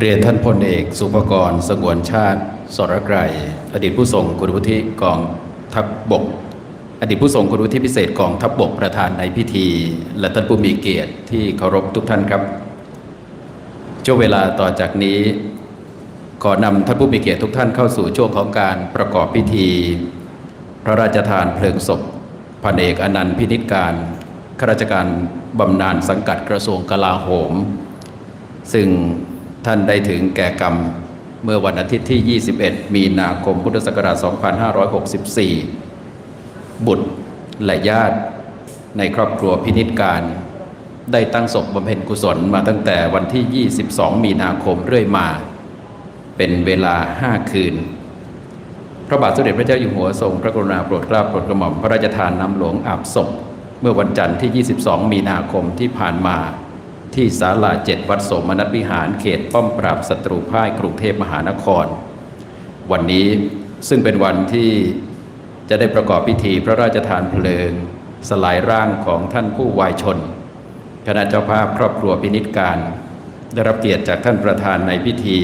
เรียนท่านพลเอก สุภกร สงวนชาติ สรไกรอดีตผู้ส่งคุณวุฒิกองทัพบกอดีตผู้ส่งคุณวุฒิพิเศษกองทัพบกประธานในพิธี และท่านผู้มีเกียรติที่เคารพทุกท่านครับช่วงเวลาต่อจากนี้ ขอนำท่านผู้มีเกียรติทุกท่านเข้าสู่ช่วงของการประกอบพิธี พระราชทานเพลิงศพพันเอกอนันต์พินิจการข้าราชการบำนาญสังกัดกระทรวงกลาโหม ซึ่ง ท่านได้ถึงแก่กรรมเมื่อวันอาทิตย์ที่ 21 มีนาคมพุทธศักราช 2564 บุตรและญาติในครอบครัวพินิจการ ได้ตั้งศพบำเพ็ญกุศลมาตั้งแต่วันที่ 22 มีนาคมเรื่อยมา เป็นเวลา 5 คืน พระบาทสมเด็จพระเจ้าอยู่หัวทรงพระกรุณาโปรดเกล้าโปรดกระหม่อมพระราชทานน้ำหลวงอาบศพ เมื่อวันจันทร์ที่ 22 มีนาคมที่ผ่านมา ที่ศาลาเจ็ดวัดโสมนัสวิหารเขตป้อมปราบศัตรูพ่ายกรุงเทพมหานคร วันนี้ซึ่งเป็นวันที่จะได้ประกอบพิธีพระราชทานเพลิง สลายร่างของท่านผู้วายชนคณะเจ้าภาพครอบครัวพินิจการ ได้รับเกียรติจากท่านประธานในพิธี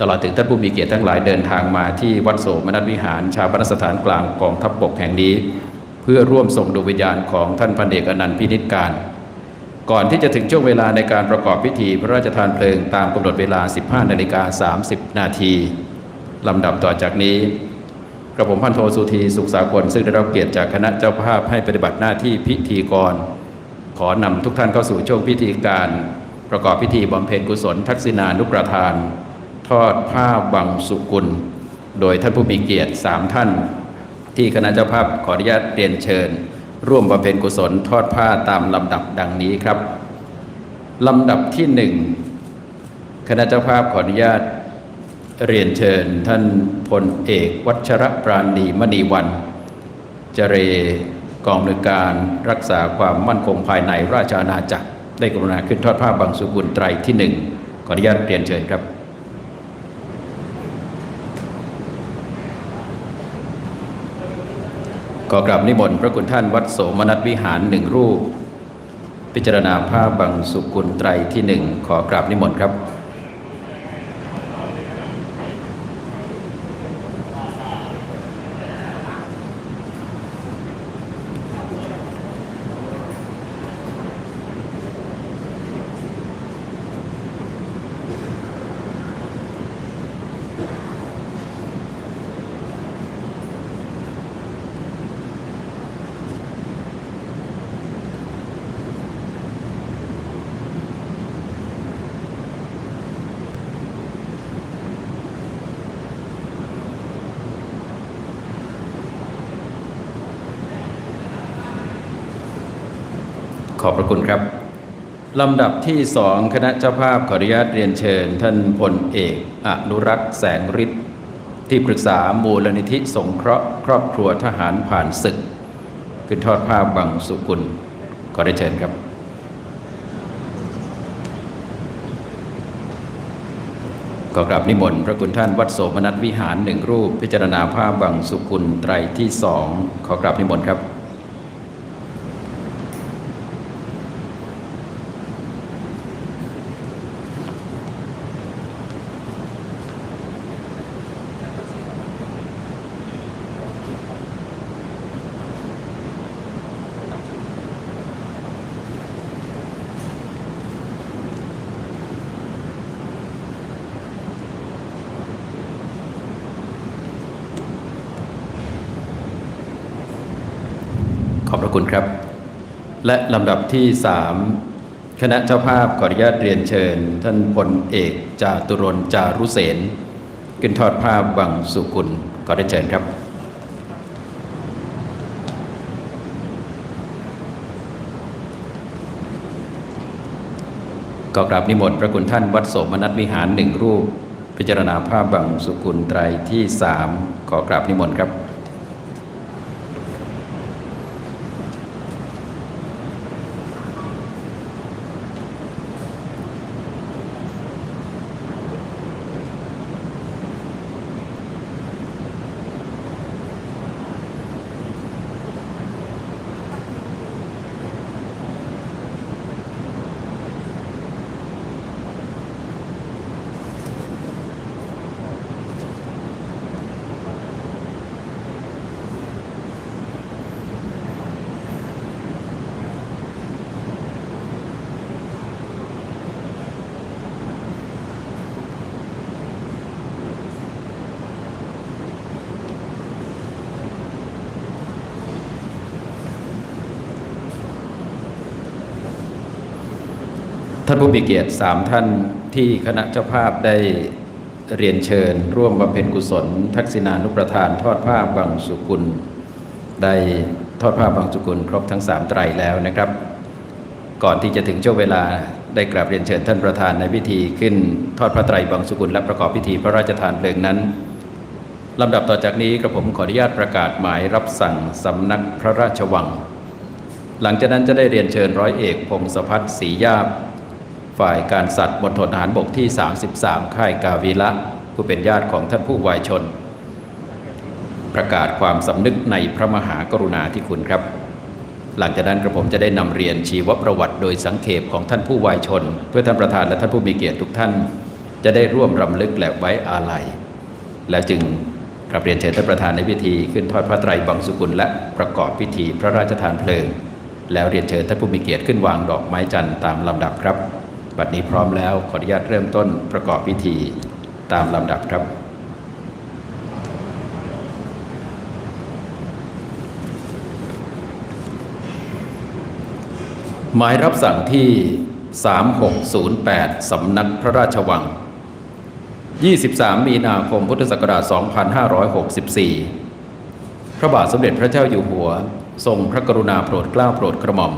ตลอดถึงท่านผู้มีเกียรติทั้งหลายเดินทางมาที่วัดโสมนัสวิหาร ชาปนสถานกลางกองทัพบบกแห่งนี้ เพื่อร่วมส่งดวงวิญญาณของท่านพันเอกอนันต์พินิจการ ก่อนที่จะถึงช่วงเวลาในการประกอบพิธีพระราชทานเพลิงตามกำหนดเวลา 15นาฬิกา30 นาทีลำดับต่อจากนี้กระผมพันโทสุธีสุขสากลซึ่งได้รับเกียรติจากคณะเจ้าภาพให้ปฏิบัติหน้าที่พิธีกร ขอนำทุกท่านเข้าสู่ช่วงพิธีการ ประกอบพิธีบำเพ็ญกุศล ทักษิณานุประทาน ทอดผ้าบังสุกุล โดยท่านผู้มีเกียรติสามท่าน ที่คณะเจ้าภาพขออนุญาตเรียนเชิญ ร่วมบำเพ็ญกุศลทอดผ้าตามลำดับดังนี้ครับลำดับที่หนึ่งคณะเจ้าภาพขออนุญาตเรียนเชิญท่านพลเอกวัชรปราณีมณีวัน เจเรกองอำนวยการรักษาความมั่นคงภายในราชอาณาจักร ได้กรุณาขึ้นทอดผ้าบางสุกุลไตรที่หนึ่งขออนุญาตเรียนเชิญครับ ขอกราบนิมนต์พระคุณท่านวัดโสมนัสวิหารหนึ่งรูป พิจารณาภาพบังสุกุลไตรที่หนึ่งขอกราบนิมนต์ครับ ขอบพระคุณครับ ลำดับที่สองคณะเจ้าภาพขออนุญาตเรียนเชิญ ท่านพลเอกอนุรักษ์แสงฤทธิ์ที่ปรึกษามูลนิธิสงเคราะห์ครอบครัวทหารผ่านศึก ขึ้นทอดผ้าบังสุกุลขอได้เชิญครับก็กราบนิมนต์พระคุณท่านวัดโสมนัสวิหารหนึ่งรูป พิจารณาผ้าบังสุกุลไตรที่สองขอกราบนิมนต์ครับ คุณครับ และลำดับที่สามคณะเจ้าภาพขออนุญาตเรียนเชิญ ท่านพลเอกจาตุรนจารุเสนขึ้นทอดผ้าบังสุกุลขอได้เชิญครับก็กราบนิมนต์พระคุณท่านวัดโสมนัสวิหารหนึ่งรูป พิจารณาภาพบังสุกุลไตรที่สามขอกราบนิมนต์ครับ ข ท่านผู้มีเกียรติสามท่านที่คณะเจ้าภาพได้เรียนเชิญ ร่วมบำเพ็ญกุศล ทักษิณานุประทาน ทอดผ้าบางสุกุล ได้ทอดผ้าบางสุกุล ครบทั้งสามไตรแล้วนะครับ ก่อนที่จะถึงช่วงเวลาได้กราบเรียนเชิญท่านประธานในพิธีขึ้นทอดพระไตรบางสุกุลและประกอบพิธีพระราชทานเพลิงนั้นลำดับต่อจากนี้กระผมขออนุญาตประกาศหมายรับสั่งสำนักพระราชวัง หลังจากนั้นจะได้เรียนเชิญร้อยเอกพงศพัฒน์ศรียาบ ฝ่ายการสัตว์มณฑลทหารบกที่ 33 ค่ายกาวีละผู้เป็นญาติของท่านผู้วายชน ประกาศความสำนึกในพระมหากรุณาธิคุณครับ หลังจากนั้นกระผมจะได้นำเรียนชีวประวัติโดยสังเขปของท่านผู้วายชน เพื่อท่านประธานและท่านผู้มีเกียรติทุกท่าน จะได้ร่วมรำลึกและไว้อาลัย แล้วจึงกราบเรียนเชิญท่านประธานในพิธีขึ้นทอดพระไตรบังสุกุลและประกอบพิธีพระราชทานเพลิง แล้วเรียนเชิญท่านผู้มีเกียรติขึ้นวางดอกไม้จันทร์ตามลำดับครับ บัดนี้พร้อมแล้วขออนุญาตเริ่มต้นประกอบพิธีตามลำดับครับ หมายรับสั่งที่ 3608 สำนักพระราชวัง 23 มีนาคมพุทธศักราช 2564 พระบาทสมเด็จพระเจ้าอยู่หัว ทรงพระกรุณาโปรดเกล้าโปรดกระหม่อม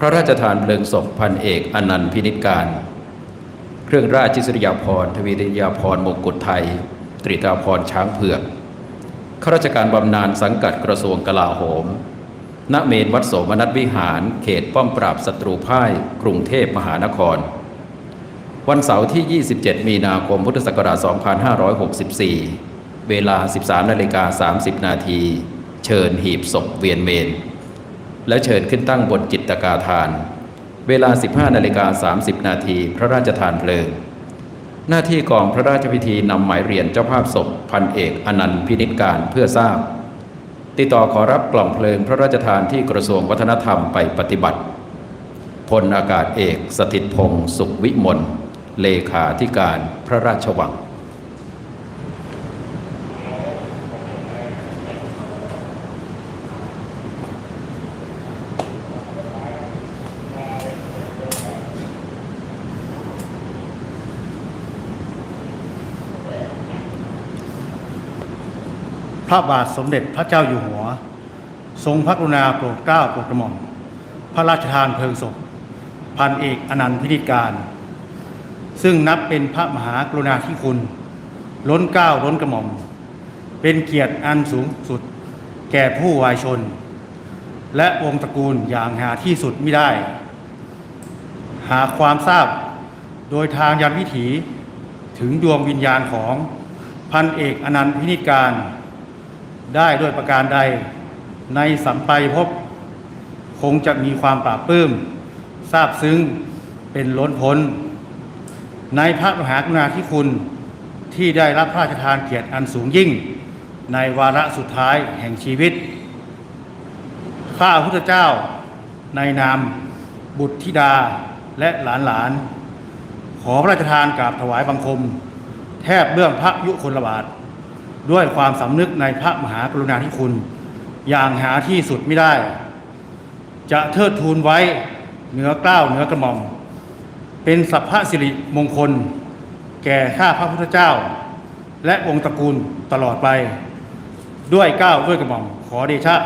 พระราชทานเพลิงศพพันเอกอนันต์พินิจการ เครื่องราชิสริยาภรณ์ทวีริยาภรณ์มงกุฎไทย ตรีตาภรณ์ช้างเผือกข้าราชการบำนาญสังกัดกระทรวงกลาโหม ณ เมนวัดโสมนัสวิหาร เขตป้อมปราบศัตรูพ่าย กรุงเทพมหานคร วันเสาร์ที่ 27 มีนาคมพุทธศักราช 2564 เวลา 13นาฬิกา30 นาที เชิญหีบศพเวียนเมน และเชิญขึ้นตั้งบนจิตตกาทาน เวลา 15นาฬิกา30 นาทีพระราชทานเพลิง หน้าที่กองพระราชพิธีนำหมายเรียนเจ้าภาพศพพันเอกอนันต์พินิจการเพื่อทราบ ติดต่อขอรับกล่องเพลิงพระราชทานที่กระทรวงวัฒนธรรมไปปฏิบัติพลอากาศเอก สถิตพงศ์สุขวิมลเลขาธิการพระราชวัง พระบาทสมเด็จพระเจ้าอยู่หัว ทรงพระกรุณาโปรดเกล้าโปรดกระหม่อมพระราชทานเพลิงศพพันเอกอนันต์พินิจการ ซึ่งนับเป็นพระมหากรุณาธิคุณ ล้นเกล้าล้นกระหม่อม เป็นเกียรติอันสูงสุด แก่ผู้วายชน และวงศ์ตระกูลอย่างหาที่สุดไม่ได้ หาความทราบโดยทางยันวิถีถึงดวงวิญญาณของพันเอกอนันต์พินิจการ ได้ด้วยประการใด ในสัมไปพบ คงจะมีความปราบปลื้มทราบซึ้งเป็นล้นพ้น ในพระมหากรุณาธิคุณที่ได้รับพระราชทานเกียรติอันสูงยิ่ง ในวาระสุดท้ายแห่งชีวิต ข้าพุทธเจ้า ในนามบุตรธิดาและหลานหลาน ขอพระราชทานกราบถวายบังคม แทบเบื้องพระยุคลบาท ด้วยความสำนึกในพระมหากรุณาธิคุณ อย่างหาที่สุดไม่ได้ จะเทิดทูนไว้เหนือเกล้าเหนือกระหม่อม เป็นสัพพสิริมงคล แก่ข้าพระพุทธเจ้า และวงศ์ตระกูลตลอดไป ด้วยเกล้าด้วยกระหม่อมขอเดชะ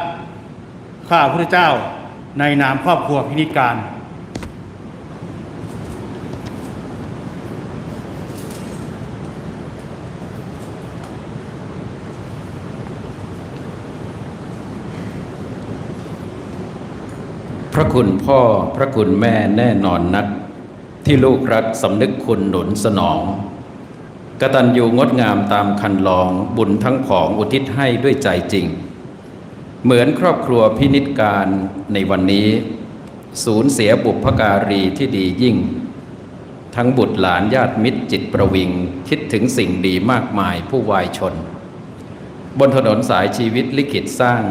ข้าพระพุทธเจ้าในนามครอบครัวพินิจการ ระคุณพ่อพระคุณแม่แน่นอนนัก ที่ลูกรักสำนึกคุณหนุนสนองกตัญญูงดงามตามคันลองบุญทั้งผองอุทิศให้ด้วยใจจริง เหมือนครอบครัวพินิจการในวันนี้ สูญเสียบุพการีที่ดียิ่ง ทั้งบุตรหลานญาติมิตรจิตประวิง คิดถึงสิ่งดีมากมายผู้วายชน บนถนนสายชีวิตลิขิตสร้าง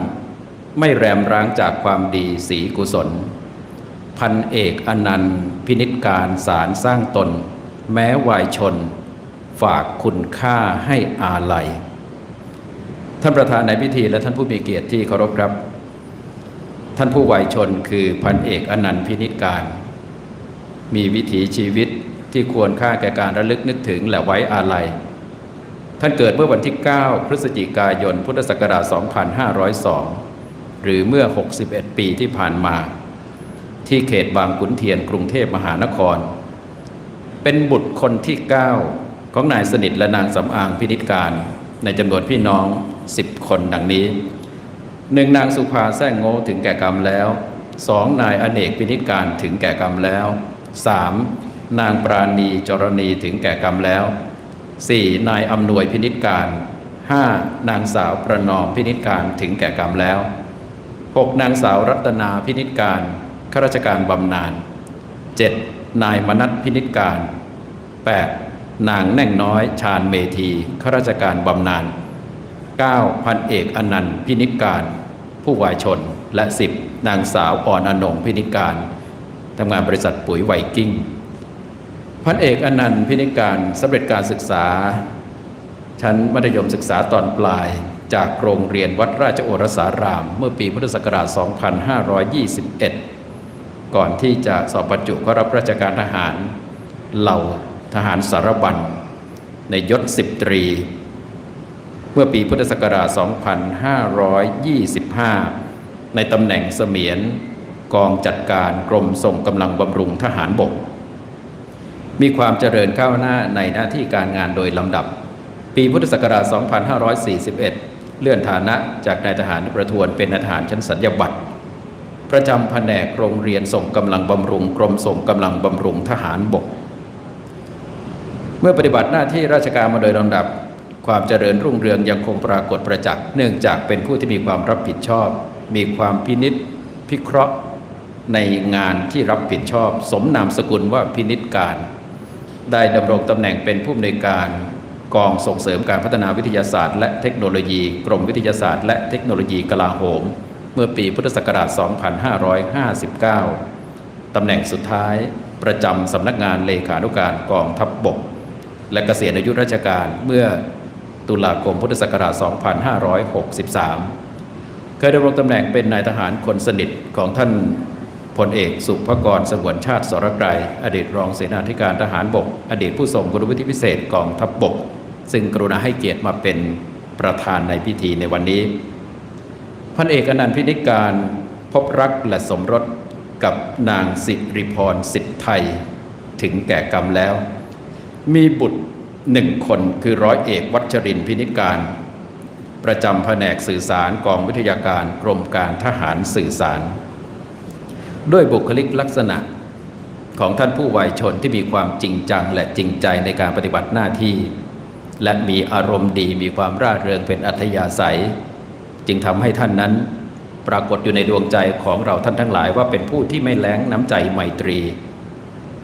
ไม่แรมร้างจากความดีสีกุศล พันเอกอนันต์พินิจการสารสร้างตน แม้วายชน ฝากคุณค่าให้อาลัย ท่านประธานในพิธีและท่านผู้มีเกียรติที่เคารพครับ ท่านผู้วายชนคือพันเอกอนันต์พินิจการ มีวิถีชีวิตที่ควรค่าแก่การระลึกนึกถึงและไว้อาลัยท่านเกิดเมื่อวันที่ 9 พฤศจิกายน พุทธศักราช 2502 หรือเมื่อ 61 ปีที่ผ่านมา ที่เขตบางขุนเทียนกรุงเทพมหานคร เป็นบุตรคนที่ 9 ของนายสนิทและนางสำอางพินิจการ ในจำนวนพี่น้อง 10 คนดังนี้หนึ่งนางสุภาแซ่งโง่ถึงแก่กรรมแล้วสองนายอเนกพินิจการถึงแก่กรรมแล้วสามนางปราณีจรณีถึงแก่กรรมแล้ว 4. นายอำนวยพินิจการ 5. นางสาวประนอมพินิจการถึงแก่กรรมแล้ว 6. นางสาวรัตนาพินิจการข้าราชการบำนาญ 7. นายมนัทพินิจการ 8. นางแน่งน้อยชาญเมธีข้าราชการบำนาญ 9. พันเอกอนันต์พินิจการ ผู้วายชนและ 10. นางสาวอ่อนอนงพินิจการทำงานบริษัทปุ๋ยไวกิ้งพันเอกอนันต์พินิจการสำเร็จการศึกษา ชั้นมัธยมศึกษาตอนปลาย จากโรงเรียนวัดราชโอรสาราม เมื่อปีพุทธศักราช 2521 ก่อนที่จะสอบบรรจุเข้ารับราชการทหารเหล่าทหารสารบัญในยศสิบตรี เมื่อปีพุทธศักราช 2525 ในตำแหน่งเสมียนกองจัดการกรมส่งกำลังบำรุงทหารบก มีความเจริญก้าวหน้าในหน้าที่การงานโดยลำดับ ปีพุทธศักราช 2541 เลื่อนฐานะจากนายทหารประทวนเป็นนายทหารชั้นสัญญบัตรประจำแผนกโรงเรียนส่งกำลังบำรุงกรมส่งกำลังบำรุงทหารบก เมื่อปฏิบัติหน้าที่ราชการมาโดยลำดับ ความเจริญรุ่งเรืองยังคงปรากฏประจักษ์เนื่องจากเป็นผู้ที่มีความรับผิดชอบ มีความพินิษพิเคราะห์ในงานที่รับผิดชอบ สมนามสกุลว่าพินิษการ ได้ดำรงตำแหน่งเป็นผู้อำนวยการ กองส่งเสริมการพัฒนาวิทยาศาสตร์และเทคโนโลยี กรมวิทยาศาสตร์และเทคโนโลยีกลาโหม เมื่อปีพุทธศักราช 2559 ตำแหน่งสุดท้าย ประจำสำนักงานเลขานุการกองทัพบบก และเกษียณอายุราชการเมื่อตุลาคมพุทธศักราช 2563 เคยดำรงตำแหน่งเป็นนายทหารคนสนิทของท่านพลเอกสุภกรสงวนชาติสรไกรอดีตรองเสนาธิการทหารบก อดีตผู้ทรงคุณวุฒิพิเศษกองทัพบบก ซึ่งกรุณาให้เกียรติมาเป็นประธานในพิธีในวันนี้พันเอกอนันต์พินิการพบรักและสมรสกับนางสิริพรสิทธิไทย ถึงแก่กรรมแล้ว มีบุตรหนึ่งคนคือร้อยเอกวัชรินพินิการ ประจำแผนกสื่อสารกองวิทยาการกรมการทหารสื่อสาร ด้วยบุคลิกลักษณะของท่านผู้วัยชนที่มีความจริงจังและจริงใจในการปฏิบัติหน้าที่ และมีอารมณ์ดีมีความร่าเริงเป็นอัธยาศัย จึงทำให้ท่านนั้น ปรากฏอยู่ในดวงใจของเราท่านทั้งหลายว่าเป็นผู้ที่ไม่แล้งน้ำใจไมตรี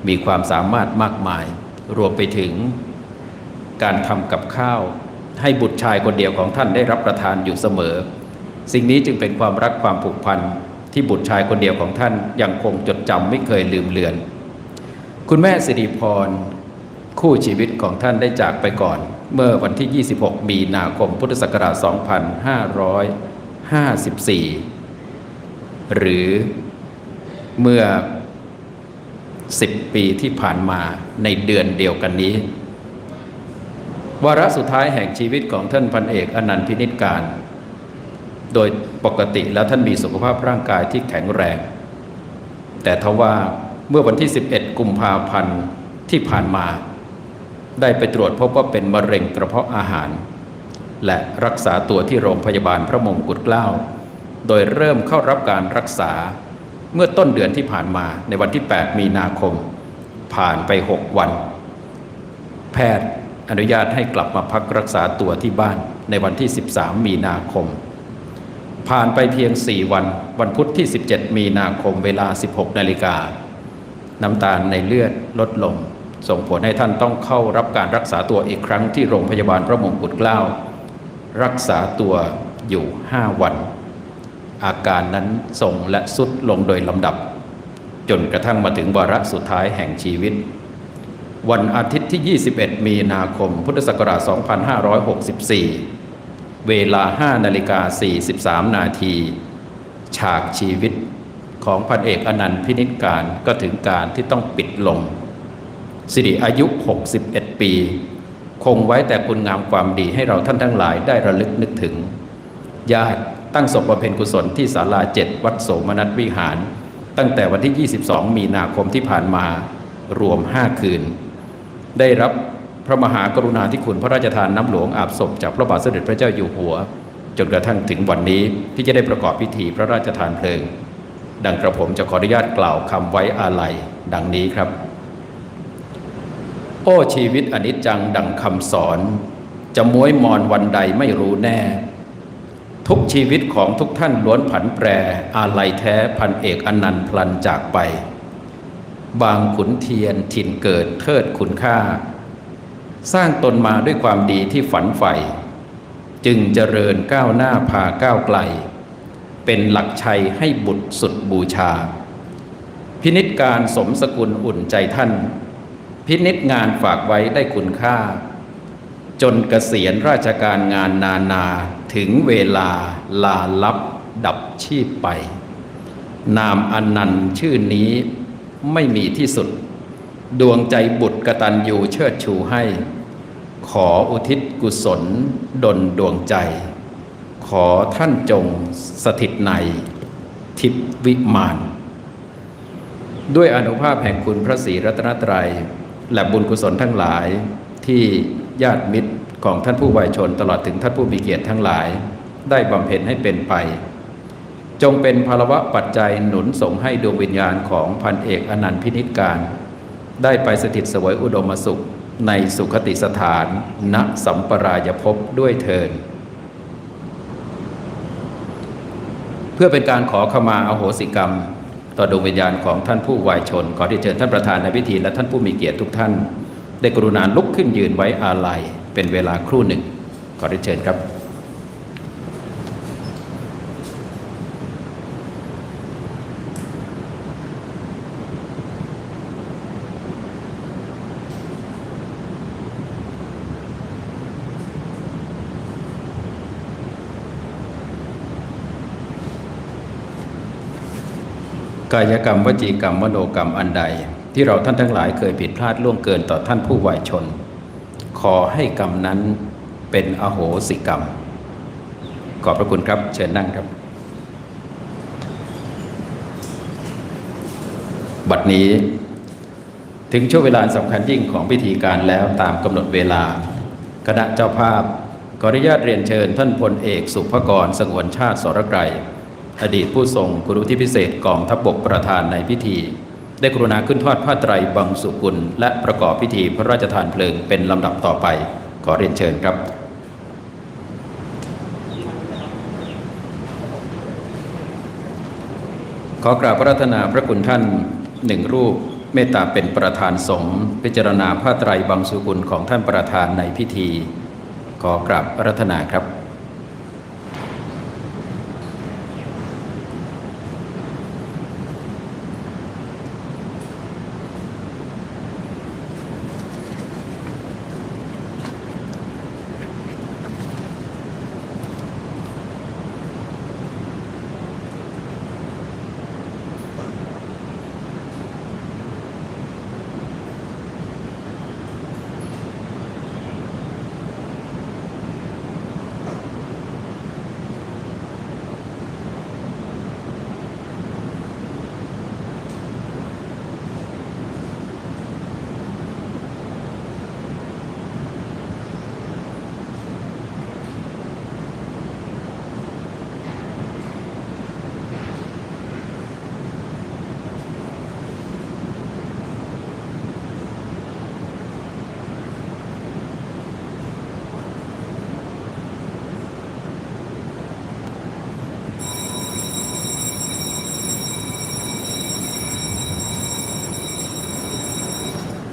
มีความสามารถมากมาย รวมไปถึง การทำกับข้าว ให้บุตรชายคนเดียวของท่านได้รับประทานอยู่เสมอ สิ่งนี้จึงเป็นความรักความผูกพันที่บุตรชายคนเดียวของท่านยังคงจดจำไม่เคยลืมเลือน คุณแม่สิริพรคู่ชีวิตของท่านได้จากไปก่อน เมื่อวันที่ 26 มีนาคม พุทธศักราช 2554 หรือเมื่อ 10 ปีที่ผ่านมาในเดือนเดียวกันนี้ วาระสุดท้ายแห่งชีวิตของท่านพันเอกอนันต์พินิจการ โดยปกติแล้วท่านมีสุขภาพร่างกายที่แข็งแรง แต่ทว่าเมื่อวันที่ 11 กุมภาพันธ์ที่ผ่านมา ได้ไปตรวจพบว่าเป็นมะเร็งกระเพาะอาหาร และรักษาตัวที่โรงพยาบาลพระมงกุฎเกล้า โดยเริ่มเข้ารับการรักษาเมื่อต้นเดือนที่ผ่านมาในวันที่ 8 มีนาคม ผ่านไป 6 วัน แพทย์อนุญาตให้กลับมาพักรักษาตัวที่บ้านในวันที่ 13 มีนาคม ผ่านไปเพียง 4 วัน วันพุธที่ 17 มีนาคมเวลา 16 นาฬิกา น้ำตาลในเลือดลดลง ส่งผลให้ท่านต้องเข้ารับการรักษาตัวอีกครั้งที่โรงพยาบาลพระมงกุฎเกล้า รักษาตัวอยู่ 5 วัน อาการนั้นทรงและสุดลงโดยลำดับ จนกระทั่งมาถึงวาระสุดท้ายแห่งชีวิต วันอาทิตย์ที่ 21 มีนาคม พุทธศักราช 2564 เวลา 5 นาฬิกา 43 นาที ฉากชีวิตของพันเอกอนันต์พินิจการก็ถึงการที่ต้องปิดลง สิริอายุ 61 ปี คงไว้แต่คุณงามความดีให้เราท่านทั้งหลายได้ระลึกนึกถึง ญาติตั้งศพบำเพ็ญกุศลที่ศาลาเจ็ดวัดโสมนัสวิหาร ตั้งแต่วันที่ 22 มีนาคมที่ผ่านมารวม 5 คืน ได้รับพระมหากรุณาธิคุณพระราชทานน้ำหลวงอาบศพจากพระบาทสมเด็จพระเจ้าอยู่หัว จนกระทั่งถึงวันนี้ที่จะได้ประกอบพิธีพระราชทานเพลิง ดังกระผมจะขออนุญาตกล่าวคำไว้อาลัยดังนี้ครับ โอ้ชีวิตอนิจจังดังคำสอน จะม้วยมอนวันใดไม่รู้แน่ ทุกชีวิตของทุกท่านล้วนผันแปร อาลัยแท้พันเอกอนันต์พลันจากไป บางขุนเทียนถิ่นเกิดเทิดคุณค่า สร้างตนมาด้วยความดีที่ฝันใฝ่จึงเจริญก้าวหน้าพาก้าวไกล เป็นหลักชัยให้บุตรสุดบูชา พินิจการสมสกุลอุ่นใจท่าน พินิจงานฝากไว้ได้คุณค่า จนเกษียณราชการงานนานาถึงเวลาลาลับดับชีพไป นามอนันต์ชื่อนี้ไม่มีที่สุด ดวงใจบุตรกตัญญูเชิดชูให้ ขออุทิศกุศล ดลดวงใจ ขอท่านจงสถิตใน ทิพวิมานด้วยอนุภาพแห่งคุณพระศรีรัตนตรัย และบุญกุศลทั้งหลายที่ญาติมิตรของท่านผู้วายชนตลอดถึงท่านผู้มีเกียรติทั้งหลาย ได้บำเพ็ญให้เป็นไป จงเป็นภาระวะปัจจัยหนุนส่งให้ดวงวิญญาณของพันเอกอนันต์พินิจการ ได้ไปสถิตสวยอุดมสุขในสุขติสถานณสัมปรายภพด้วยเทินเพื่อเป็นการขอขมาอโหสิกรรม ต่อดวงวิญญาณของท่านผู้วายชน ขอที่เชิญท่านประธานในพิธีและท่านผู้มีเกียรติทุกท่าน ได้กรุณาลุกขึ้นยืนไว้อาลัยเป็นเวลาครู่หนึ่ง ขอที่เชิญครับ กายกรรมวจีกรรมมโนกรรมอันใด ที่เราท่านทั้งหลายเคยผิดพลาดล่วงเกินต่อท่านผู้วายชน ขอให้กรรมนั้นเป็นอโหสิกรรม ขอบพระคุณครับ เชิญนั่งครับ บัดนี้ถึงช่วงเวลาสำคัญยิ่งของพิธีการแล้วตามกำหนดเวลา คณะเจ้าภาพขออนุญาตเรียนเชิญท่านพลเอกสุภกรสงวนชาติสรไกร อดีตผู้ทรงกุรุที่พิเศษกองทัพบกประธานในพิธี ได้กรุณาขึ้นทอดผ้าไตรบังสุกุล และประกอบพิธีพระราชทานเพลิงเป็นลำดับต่อไป ขอเรียนเชิญครับขอกราบพระรัตนาพระคุณท่านหนึ่งรูปเมตตาเป็นประธานสงฆ์พิจารณาผ้าไตรบังสุกุลของท่านประธานในพิธี ขอกราบพระรัตนาครับ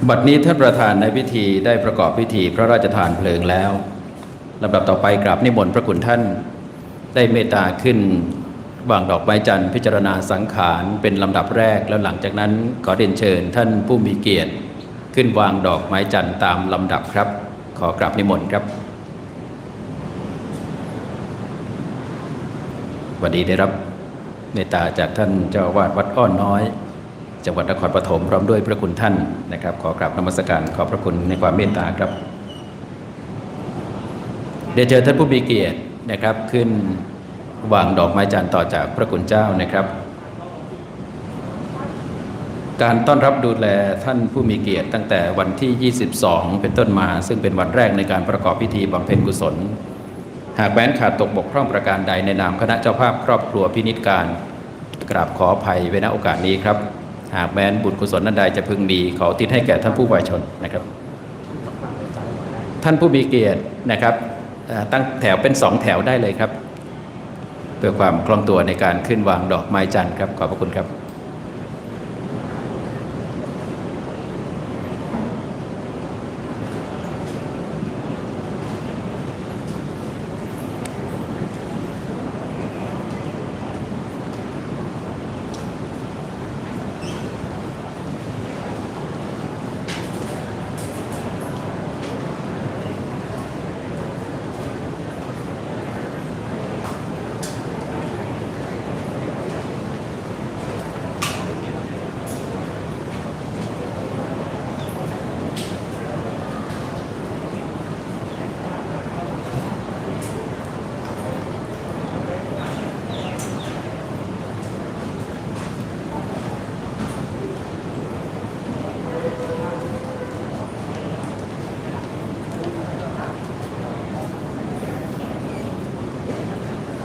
บัดนี้ท่านประธานในพิธีได้ประกอบพิธีพระราชทานเพลิงแล้วลำดับต่อไปกราบนิมนต์พระคุณท่าน ได้เมตตาขึ้นวางดอกไม้จันทร์พิจารณาสังขารเป็นลำดับแรกแล้วหลังจากนั้นขอเรียนเชิญท่านผู้มีเกียรติ ขึ้นวางดอกไม้จันทร์ตามลำดับครับ ขอกราบนิมนต์ครับสวัสดีได้รับเมตตาจากท่านเจ้าวาดวัดอ้อนน้อย จังหวัดนครปฐมพร้อมด้วยพระคุณท่านนะครับ ขอกราบนมัสการขอบพระคุณในความเมตตาครับเดี๋ยวเจอท่านผู้มีเกียรตินะครับ ขึ้นวางดอกไม้จันทร์ต่อจากพระคุณเจ้านะครับ การต้อนรับดูแลท่านผู้มีเกียรติ ตั้งแต่วันที่ 22 เป็นต้นมา ซึ่งเป็นวันแรกในการประกอบพิธีบำเพ็ญกุศล หากแม้นขาดตกบกพร่องประการใดในนามคณะเจ้าภาพครอบครัวพินิจการกราบขออภัยไว้ณโอกาสนี้ครับ หากแม้นบุญกุศลนั้นใดจะพึงมีขอทิศให้แก่ท่านผู้วายชนนะครับ ท่านผู้มีเกียรตินะครับตั้งแถวเป็นสองแถวได้เลยครับเพื่อความคล่องตัวในการขึ้นวางดอกไม้จันทร์ครับขอบพระคุณครับ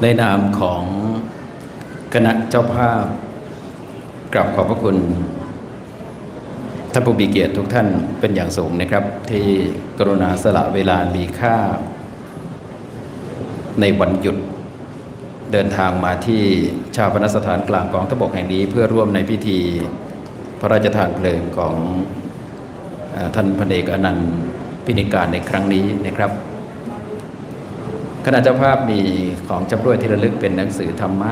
ในนามของคณะเจ้าภาพกราบขอบพระคุณท่านผู้มีเกียรติทุกท่านเป็นอย่างสูงนะครับ ที่กรุณาสละเวลามีค่า ในวันหยุดเดินทางมาที่ชาปนสถานกลางกองทบกแห่งนี้ เพื่อร่วมในพิธีพระราชทานเพลิงของท่านพระเอกอนันต์พินิการในครั้งนี้นะครับ ณะเจ้าภาพมีของจำรวยที่ระลึกเป็นหนังสือธรรมะ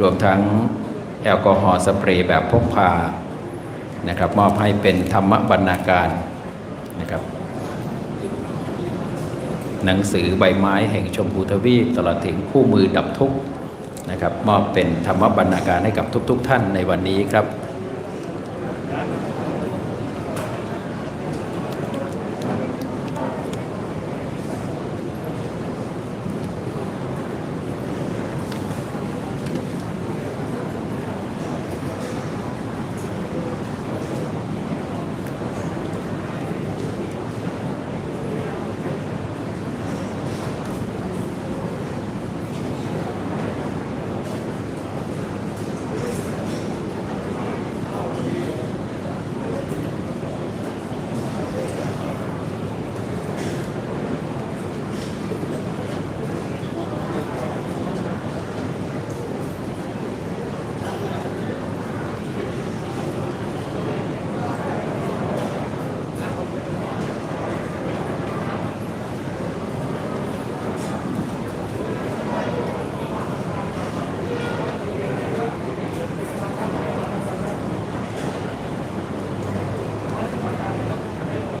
รวมทั้งแอลกอฮอล์สเปรย์แบบพกพานะครับมอบให้เป็นธรรมบรรณาการนะครับหนังสือใบไม้แห่งชมพูทวีปตลอดถึงคู่มือดับทุกข์นะครับมอบเป็นธรรมบรรณาการให้กับทุกๆท่านในวันนี้ครับ